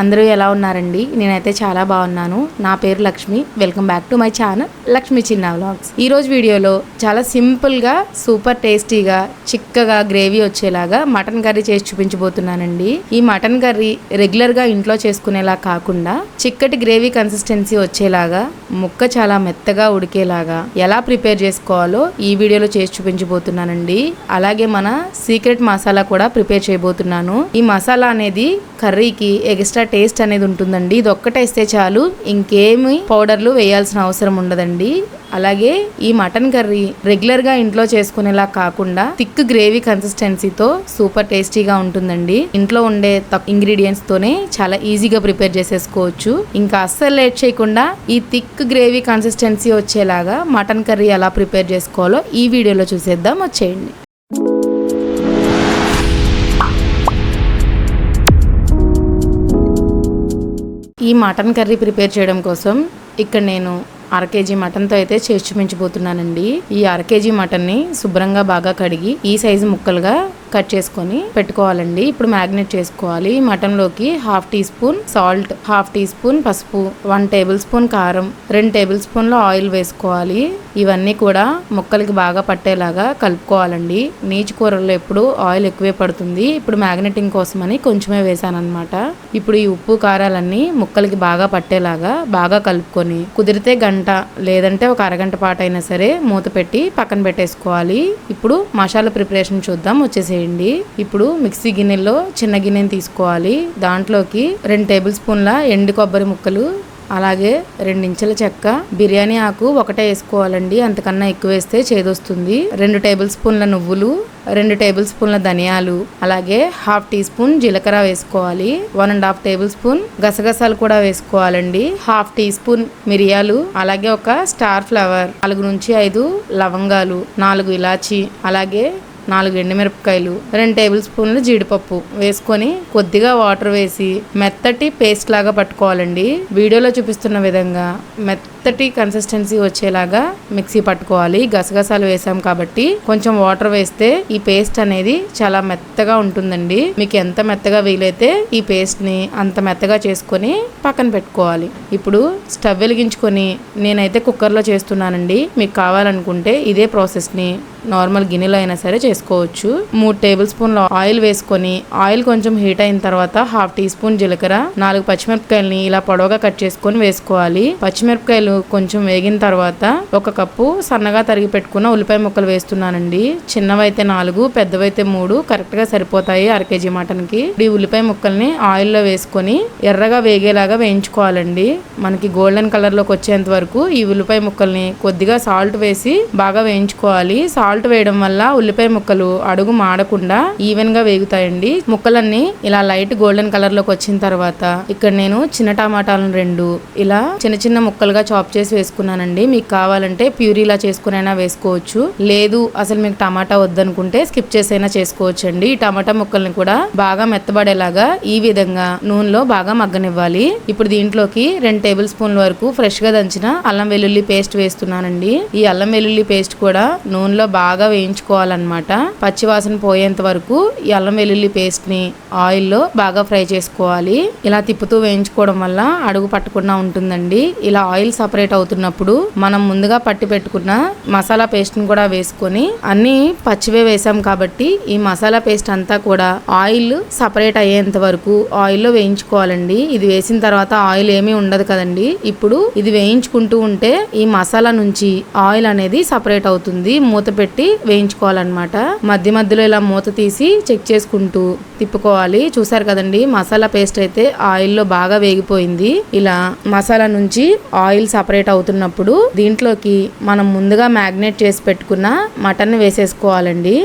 అందరూ ఎలా ఉన్నారండి? నేనైతే చాలా బాగున్నాను. నా పేరు Lakshmi. Welcome back to my channel Lakshmi Chinna vlogs. ఈరోజు వీడియోలో చాలా సింపుల్గా సూపర్ టేస్టీగా చిక్కగా గ్రేవీ వచ్చేలాగా మటన్ కర్రీ చేసి చూపించబోతున్నానండి. ఈ మటన్ కర్రీ రెగ్యులర్గా ఇంట్లో చేసుకునేలా కాకుండా చిక్కటి గ్రేవీ కన్సిస్టెన్సీ వచ్చేలాగా ముక్క చాలా మెత్తగా ఉడికేలాగా ఎలా ప్రిపేర్ చేసుకోవాలో ఈ వీడియోలో చేసి చూపించబోతున్నానండి. అలాగే మన సీక్రెట్ మసాలా కూడా ప్రిపేర్ చేయబోతున్నాను. ఈ మసాలా అనేది కర్రీకి ఎక్స్ట్రా టేస్ట్ అనేది ఉంటుందండి. ఇది ఒక్కటేస్తే చాలు. ఇంకేమి పౌడర్లు వేయాల్సిన అవసరం ఉండదండి. అలాగే ఈ మటన్ కర్రీ రెగ్యులర్గా ఇంట్లో చేసుకునేలా కాకుండా థిక్ గ్రేవీ కన్సిస్టెన్సీతో సూపర్ టేస్టీగా ఉంటుందండి. ఇంట్లో ఉండే ఇంగ్రీడియంట్స్ తోనే చాలా ఈజీగా ప్రిపేర్ చేసేసుకోవచ్చు. ఇంకా అస్సలు లేట్ చేయకుండా ఈ థిక్ గ్రేవీ కన్సిస్టెన్సీ వచ్చేలాగా మటన్ కర్రీ ఎలా ప్రిపేర్ చేసుకోవాలో ఈ వీడియోలో చూసేద్దాం. వచ్చేయండి. ఈ మటన్ కర్రీ ప్రిపేర్ చేయడం కోసం ఇక్కడ నేను అర కేజీ మటన్తో అయితే చేసి ఈ అర కేజీ మటన్ని శుభ్రంగా బాగా కడిగి ఈ సైజు ముక్కలుగా కట్ చేసుకొని పెట్టుకోవాలండి. ఇప్పుడు మ్యాగ్నెట్ చేసుకోవాలి. మటన్లోకి half teaspoon salt half teaspoon పసుపు వన్ టేబుల్ స్పూన్ కారం రెండు టేబుల్ స్పూన్ల ఆయిల్ వేసుకోవాలి. ఇవన్నీ కూడా ముక్కలకి బాగా పట్టేలాగా కలుపుకోవాలండి. నీచు కూరల్లో ఎప్పుడు ఆయిల్ ఎక్కువే పడుతుంది. ఇప్పుడు మ్యాగ్నెటింగ్ కోసమని కొంచెమే వేసాను ఇప్పుడు ఈ ఉప్పు కారాలన్నీ ముక్కలకి బాగా పట్టేలాగా బాగా కలుపుకొని కుదిరితే గంట లేదంటే ఒక అరగంట పాటైనా అయినా సరే మూత పెట్టి పక్కన పెట్టేసుకోవాలి. ఇప్పుడు మసాలా ప్రిపరేషన్ చూద్దాం. వచ్చేసేయండి ఇప్పుడు మిక్సీ గిన్నెలో చిన్న గిన్నెని తీసుకోవాలి. దాంట్లోకి రెండు టేబుల్ స్పూన్ల ఎండు కొబ్బరి ముక్కలు అలాగే రెండించెల చెక్క. బిర్యానీ ఆకు ఒకటే వేసుకోవాలండి అంతకన్నా ఎక్కువ వేస్తే చేదొస్తుంది. రెండు టేబుల్ స్పూన్ల నువ్వులు రెండు టేబుల్ స్పూన్ల ధనియాలు అలాగే హాఫ్ టీ స్పూన్ జీలకర్ర వేసుకోవాలి. One and half tablespoon గసగసాలు కూడా వేసుకోవాలండి. హాఫ్ టీ స్పూన్ మిరియాలు అలాగే ఒక స్టార్ ఫ్లవర్ నాలుగు నుంచి ఐదు లవంగాలు నాలుగు ఇలాచి అలాగే నాలుగు ఎండుమిరపకాయలు రెండు టేబుల్ స్పూన్లు జీడిపప్పు వేసుకొని కొద్దిగా వాటర్ వేసి మెత్తటి పేస్ట్ లాగా పట్టుకోవాలండి. వీడియోలో చూపిస్తున్న విధంగా మెత్తటి కన్సిస్టెన్సీ వచ్చేలాగా మిక్సీ పట్టుకోవాలి. గసగసాలు వేసాం కాబట్టి కొంచెం వాటర్ వేస్తే ఈ పేస్ట్ అనేది చాలా మెత్తగా ఉంటుందండి. మీకు ఎంత మెత్తగా వీలైతే ఈ పేస్ట్ని అంత మెత్తగా చేసుకొని పక్కన పెట్టుకోవాలి. ఇప్పుడు స్టవ్ వెలిగించుకొని నేనైతే కుక్కర్లో చేస్తున్నానండి. మీకు కావాలనుకుంటే ఇదే ప్రాసెస్ని నార్మల్ గిన్నెలో అయినా సరే చేసుకోవచ్చు. మూడు టేబుల్ స్పూన్ల ఆయిల్ వేసుకొని ఆయిల్ కొంచెం హీట్ అయిన తర్వాత హాఫ్ టీ స్పూన్ జీలకర్ర నాలుగు పచ్చిమిరపకాయలని ఇలా పొడవుగా కట్ చేసుకొని వేసుకోవాలి. పచ్చిమిరపకాయలు కొంచెం వేగిన తర్వాత ఒక కప్పు సన్నగా తరిగి పెట్టుకున్న ఉల్లిపాయ ముక్కలు వేస్తున్నానండి. చిన్నవైతే నాలుగు పెద్దవైతే మూడు కరెక్ట్గా సరిపోతాయి అర కేజీ మటన్కి ఈ ఉల్లిపాయ ముక్కల్ని ఆయిల్లో వేసుకొని ఎర్రగా వేగేలాగా వేయించుకోవాలండి. మనకి గోల్డెన్ కలర్లోకి వచ్చేంత వరకు ఈ ఉల్లిపాయ ముక్కల్ని కొద్దిగా సాల్ట్ వేసి బాగా వేయించుకోవాలి. సాల్ట్ వేయడం వల్ల ఉల్లిపాయ ముక్కలు అడుగు మాడకుండా ఈవెన్గా వేగుతాయండి. ముక్కలన్నీ ఇలా లైట్ గోల్డెన్ కలర్లోకి వచ్చిన తర్వాత ఇక్కడ నేను చిన్న టమాటాలను రెండు ఇలా చిన్న చిన్న ముక్కలుగా చాప్ చేసి వేసుకున్నానండి. మీకు కావాలంటే ప్యూరీలా చేసుకునైనా వేసుకోవచ్చు. లేదు అసలు మీకు టమాటా వద్దనుకుంటే స్కిప్ చేసైనా చేసుకోవచ్చు అండి ఈ టమాటా ముక్కల్ని కూడా బాగా మెత్తబడేలాగా ఈ విధంగా నూనెలో బాగా మగ్గనివ్వాలి. ఇప్పుడు దీంట్లోకి రెండు టేబుల్ స్పూన్ల వరకు ఫ్రెష్గా దంచిన అల్లం వెల్లుల్లి పేస్ట్ వేస్తున్నానండి. ఈ అల్లం వెల్లుల్లి పేస్ట్ కూడా నూనెలో బాగా వేయించుకోవాలన్నమాట. పచ్చివాసన పోయేంత వరకు ఈ అల్లం వెల్లుల్లి పేస్ట్ని ఆయిల్లో బాగా ఫ్రై చేసుకోవాలి. ఇలా తిప్పుతూ వేయించుకోవడం వల్ల అడుగు పట్టకుండా ఉంటుందండి. ఇలా ఆయిల్ సపరేట్ అవుతున్నప్పుడు మనం ముందుగా పట్టి పెట్టుకున్న మసాలా పేస్ట్ని కూడా వేసుకొని అన్ని పచ్చివే వేసాం కాబట్టి ఈ మసాలా పేస్ట్ అంతా కూడా ఆయిల్ సపరేట్ అయ్యేంత వరకు ఆయిల్లో వేయించుకోవాలండి. ఇది వేసిన తర్వాత ఆయిల్ ఏమీ ఉండదు కదండి. ఇప్పుడు ఇది వేయించుకుంటూ ఉంటే ఈ మసాలా నుంచి ఆయిల్ అనేది సపరేట్ అవుతుంది. మూత పెట్టి వేయించుకోవాలన్నమాట. మధ్య మధ్యలో ఇలా మూత తీసి చెక్ చేసుకుంటూ తిప్పుకోవాలి. చూసారు కదండి మసాలా పేస్ట్ అయితే ఆయిల్లో బాగా వేగిపోయింది. ఇలా మసాలా నుంచి ఆయిల్ సపరేట్ అవుతున్నప్పుడు దీంట్లోకి మనం ముందుగా మ్యాగ్నేట్ చేసి పెట్టుకున్న మటన్ వేసేసుకోవాలండి.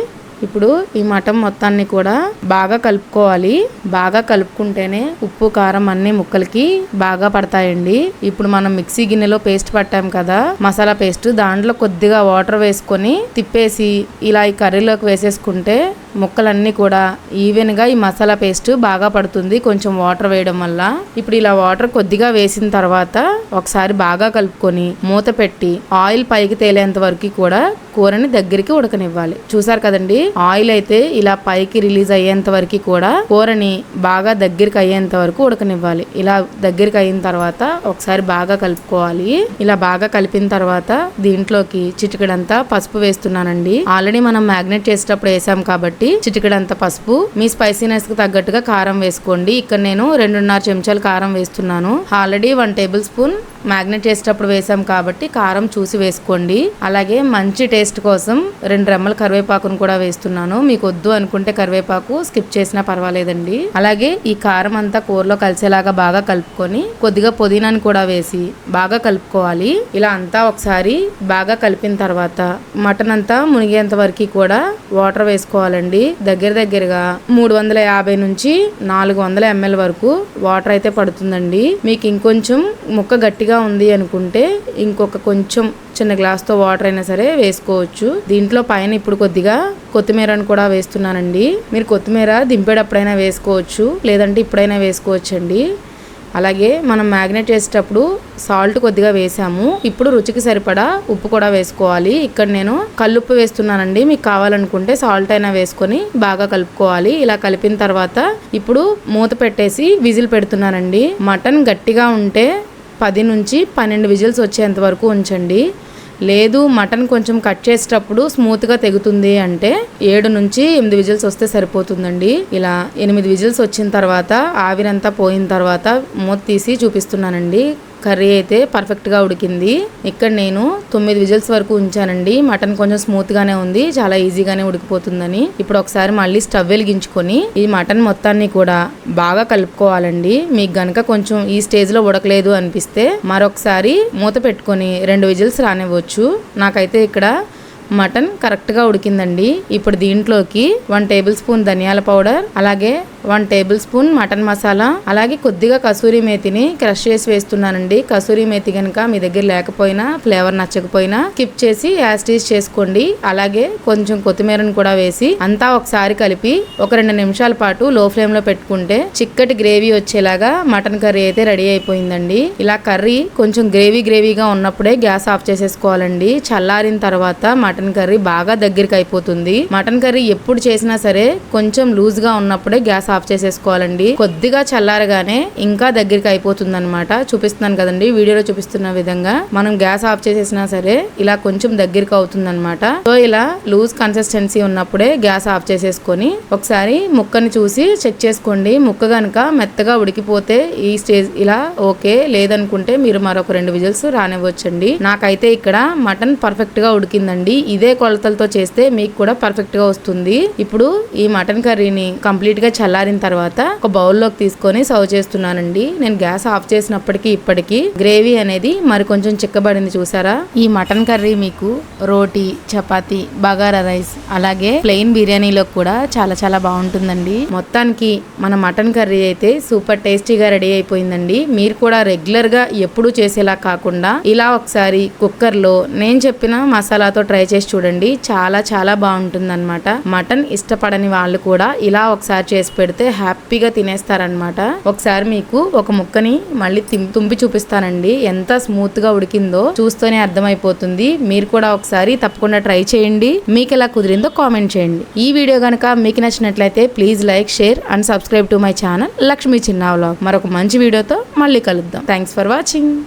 ఇప్పుడు ఈ మటన్ మొత్తాన్ని కూడా బాగా కలుపుకోవాలి. బాగా కలుపుకుంటేనే ఉప్పు కారం అన్ని ముక్కలకి బాగా పడతాయండి. ఇప్పుడు మనం మిక్సీ గిన్నెలో పేస్ట్ పట్టాం కదా మసాలా పేస్ట్ దాంట్లో కొద్దిగా వాటర్ వేసుకొని తిప్పేసి ఇలా ఈ కర్రీలోకి వేసేసుకుంటే ముక్కలన్నీ కూడా ఈవెన్గా ఈ మసాలా పేస్ట్ బాగా పడుతుంది కొంచెం వాటర్ వేయడం వల్ల. ఇప్పుడు ఇలా వాటర్ కొద్దిగా వేసిన తర్వాత ఒకసారి బాగా కలుపుకొని మూత పెట్టి ఆయిల్ పైకి తేలేంత వరకు కూడా కూరని దగ్గరికి ఉడకనివ్వాలి. చూసారు కదండి? ఆయిల్ అయితే ఇలా పైకి రిలీజ్ అయ్యేంత వరకు కూడా కూరని బాగా దగ్గరికి అయ్యేంత వరకు ఉడకనివ్వాలి. ఇలా దగ్గరికి అయిన తర్వాత ఒకసారి బాగా కలుపుకోవాలి. ఇలా బాగా కలిపిన తర్వాత దీంట్లోకి చిటికడంతా పసుపు వేస్తున్నానండి. ఆల్రెడీ మనం మ్యాగ్నెట్ చేసేటప్పుడు వేసాం కాబట్టి చిటికడంతా పసుపు. మీ స్పైసీనెస్కి తగ్గట్టుగా కారం వేసుకోండి. ఇక్కడ నేను రెండున్నర చెంచాలు కారం వేస్తున్నాను. Already one tablespoon magnet చేసేటప్పుడు వేసాం కాబట్టి కారం చూసి వేసుకోండి. అలాగే మంచి టేస్ట్ కోసం రెండు రెమ్మల కరివేపాకును కూడా వేస్తున్నాను మీకు వద్దు అనుకుంటే కరివేపాకు స్కిప్ చేసినా పర్వాలేదండి. అలాగే ఈ కారం అంతా కూరలో కలిసేలాగా బాగా కలుపుకొని కొద్దిగా పుదీనాను కూడా వేసి బాగా కలుపుకోవాలి. ఇలా అంతా ఒకసారి బాగా కలిపిన తర్వాత మటన్ అంతా మునిగేంత వరకు కూడా వాటర్ వేసుకోవాలండి. దగ్గర దగ్గరగా మూడు వందల యాభై నుంచి నాలుగు వందల ఎంఎల్ వరకు వాటర్ అయితే పడుతుందండి. మీకు ఇంకొంచెం ముక్క గట్టిగా ఉంది అనుకుంటే ఇంకొక కొంచెం చిన్న గ్లాస్తో వాటర్ అయినా సరే వేసుకోవచ్చు. దీంట్లో పైన ఇప్పుడు కొద్దిగా కొత్తిమీరను కూడా వేస్తున్నానండి. మీరు కొత్తిమీర దింపేటప్పుడైనా వేసుకోవచ్చు లేదంటే ఇప్పుడైనా వేసుకోవచ్చు అండి అలాగే మనం మ్యాగ్నేట్ చేసేటప్పుడు సాల్ట్ కొద్దిగా వేసాము. ఇప్పుడు రుచికి సరిపడా ఉప్పు కూడా వేసుకోవాలి. ఇక్కడ నేను కల్లుప్పు వేస్తున్నానండి. మీకు కావాలనుకుంటే సాల్ట్ అయినా వేసుకొని బాగా కలుపుకోవాలి. ఇలా కలిపిన తర్వాత ఇప్పుడు మూత పెట్టేసి విజిల్ పెడుతున్నానండి. మటన్ గట్టిగా ఉంటే పది నుంచి పన్నెండు విజిల్స్ వచ్చేంత వరకు ఉంచండి. లేదు మటన్ కొంచెం కట్ చేసేటప్పుడు స్మూత్గా తెగుతుంది అంటే ఏడు నుంచి ఎనిమిది విజిల్స్ వస్తే సరిపోతుందండి. ఇలా ఎనిమిది విజిల్స్ వచ్చిన తర్వాత ఆవిరంతా పోయిన తర్వాత మూత తీసి చూపిస్తున్నానండి. కర్రీ అయితే పర్ఫెక్ట్గా ఉడికింది. ఇక్కడ నేను తొమ్మిది విజిల్స్ వరకు ఉంచానండి. మటన్ కొంచెం స్మూత్గానే ఉంది. చాలా ఈజీగానే ఉడికిపోతుందని. ఇప్పుడు ఒకసారి మళ్ళీ స్టవ్ వెలిగించుకొని ఈ మటన్ మొత్తాన్ని కూడా బాగా కలుపుకోవాలండి. మీకు గనక కొంచెం ఈ స్టేజ్లో ఉడకలేదు అనిపిస్తే మరొకసారి మూత పెట్టుకొని రెండు విజిల్స్ రానివ్వచ్చు. నాకైతే ఇక్కడ మటన్ కరెక్ట్గా ఉడికిందండి. ఇప్పుడు దీంట్లోకి వన్ టేబుల్ స్పూన్ ధనియాల పౌడర్ అలాగే one tablespoon mutton masala అలాగే కొద్దిగా కసూరి మేతిని క్రష్ చేసి వేస్తున్నానండి. కసూరి మేతి కనుక మీ దగ్గర లేకపోయినా ఫ్లేవర్ నచ్చకపోయినా స్కిప్ చేసి యాస్టీస్ చేసుకోండి. అలాగే కొంచెం కొత్తిమీరను కూడా వేసి అంతా ఒకసారి కలిపి ఒక రెండు నిమిషాల పాటు లో ఫ్లేమ్లో పెట్టుకుంటే చిక్కటి గ్రేవీ వచ్చేలాగా మటన్ కర్రీ అయితే రెడీ అయిపోయిందండి. ఇలా కర్రీ కొంచెం గ్రేవీ గ్రేవీగా ఉన్నప్పుడే గ్యాస్ ఆఫ్ చేసేసుకోవాలండి. చల్లారిన తర్వాత మటన్ కర్రీ బాగా దగ్గరికి అయిపోతుంది. మటన్ కర్రీ ఎప్పుడు చేసినా సరే కొంచెం లూజ్గా ఉన్నప్పుడే గ్యాస్ ఆఫ్ ఆఫ్ చేసేసుకోవాలండి. కొద్దిగా చల్లారగానే ఇంకా దగ్గరికి అయిపోతుంది అనమాట చూపిస్తున్నాను కదండి వీడియోలో చూపిస్తున్న విధంగా. మనం గ్యాస్ ఆఫ్ చేసేసినా సరే ఇలా కొంచెం దగ్గరికి అవుతుంది అనమాట సో ఇలా లూజ్ కన్సిస్టెన్సీ ఉన్నప్పుడే గ్యాస్ ఆఫ్ చేసేసుకొని ఒకసారి ముక్కని చూసి చెక్ చేసుకోండి. ముక్క గనక మెత్తగా ఉడికిపోతే ఈ స్టేజ్ ఇలా ఓకే లేదనుకుంటే మీరు మరొక రెండు విజిల్స్ రానివ్వచ్చండి. నాకైతే ఇక్కడ మటన్ పర్ఫెక్ట్గా ఉడికిందండి. ఇదే కొలతలతో చేస్తే మీకు కూడా పర్ఫెక్ట్గా వస్తుంది. ఇప్పుడు ఈ మటన్ కర్రీని కంప్లీట్గా చల్ల చల్లారిన తర్వాత ఒక బౌల్లోకి తీసుకొని సర్వ్ చేస్తున్నానండి. నేను గ్యాస్ ఆఫ్ చేసినప్పటికీ ఇప్పటికీ గ్రేవీ అనేది మరి కొంచెం చిక్కబడింది చూసారా? ఈ మటన్ కర్రీ మీకు రోటీ చపాతి బగారా రైస్ అలాగే ప్లెయిన్ బిర్యానీలో కూడా చాలా చాలా బాగుంటుందండి. మొత్తానికి మన మటన్ కర్రీ అయితే సూపర్ టేస్టీగా రెడీ అయిపోయిందండి. మీరు కూడా రెగ్యులర్గా ఎప్పుడూ చేసేలా కాకుండా ఇలా ఒకసారి కుక్కర్లో నేను చెప్పిన మసాలాతో ట్రై చేసి చూడండి. చాలా చాలా బాగుంటుంది మటన్ ఇష్టపడని వాళ్ళు కూడా ఇలా ఒకసారి చేసి పెడితే హ్యాపీగా తినేస్తారనమాట ఒకసారి మీకు ఒక ముక్కని మళ్ళీ తిం- తుంపి చూపిస్తానండి. ఎంత స్మూత్గా ఉడికిందో చూస్తూనే అర్థమైపోతుంది. మీరు కూడా ఒకసారి తప్పకుండా ట్రై చేయండి. మీకు ఎలా కుదిరిందో కామెంట్ చేయండి. ఈ వీడియో కనుక మీకు నచ్చినట్లయితే please like share and subscribe to my channel Lakshmi Chinna vlog మరొక మంచి వీడియోతో మళ్ళీ కలుద్దాం. Thanks for watching.